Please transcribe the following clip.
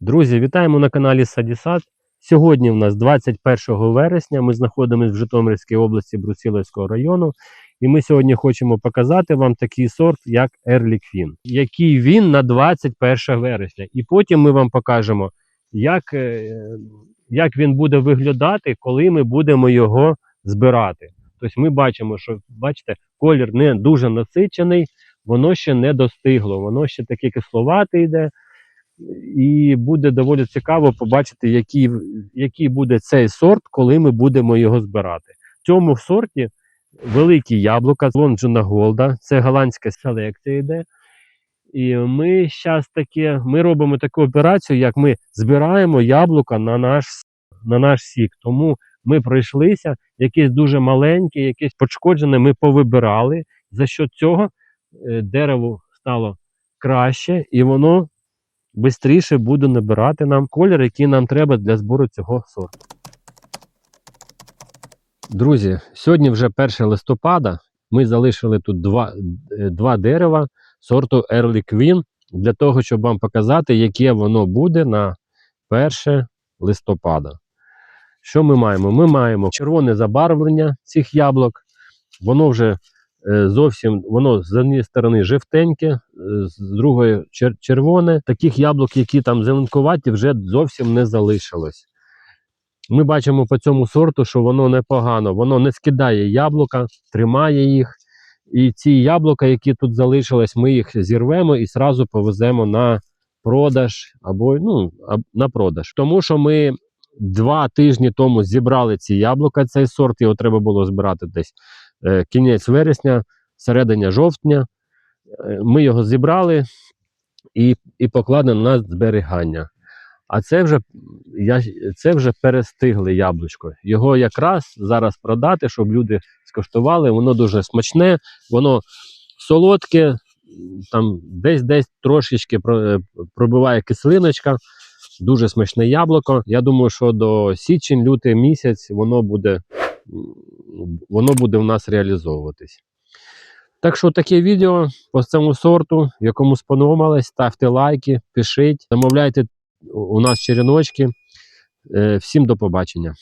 Друзі, вітаємо на каналі Садісад. Сьогодні в нас 21 вересня. Ми знаходимося в Житомирській області Брусиловського району. І ми сьогодні хочемо показати вам такий сорт, як Queen, який він на 21 вересня. І потім ми вам покажемо, як, е, як він буде виглядати, коли ми будемо його збирати. Тобто ми бачимо, що бачите, колір не дуже насичений, воно ще не достигло, воно ще таке кисловате йде. І буде доволі цікаво побачити, який, який буде цей сорт, коли ми будемо його збирати. В цьому сорті великі яблука, Лонджина Голда, це голландська селекція йде. І ми зараз таке, ми робимо таку операцію, як ми збираємо яблука на наш, на наш сік. Тому ми пройшлися, якесь дуже маленьке, якесь пошкоджене, ми повибирали. За що цього е, дерево стало краще, і воно швидше буде набирати нам колір, який нам треба для збору цього сорту. Друзі, сьогодні вже 1 листопада. Ми залишили тут два, е, два дерева сорту Early Queen для того, щоб вам показати, яке воно буде на 1 листопада. Що ми маємо? Ми маємо червоне забарвлення цих яблук. Воно вже е, зовсім воно з однієї сторони жовтеньке, е, з другої червоне. Таких яблук, які там зеленкуваті, вже зовсім не залишилось. Ми бачимо по цьому сорту, що воно непогано, воно не скидає яблука, тримає їх. І ці яблука, які тут залишились, ми їх зірвемо і зразу повеземо на продаж або ну, на продаж. Тому що ми два тижні тому зібрали ці яблука, цей сорт, його треба було збирати десь е, кінець вересня, середина жовтня. Е, Ми його зібрали і, і покладено на зберігання. А це вже, я, це вже перестигле яблучко. Його якраз зараз продати, щоб люди скуштували. Воно дуже смачне, воно солодке, там десь десь трошечки е, пробиває кислиночка. Дуже смачне яблуко. Я думаю, що до січень-лютий місяць воно буде, воно буде в нас реалізовуватись. Так що таке відео по цьому сорту, якому сподобалось, ставте лайки, пишіть, замовляйте у нас череночки. Е, Всім до побачення.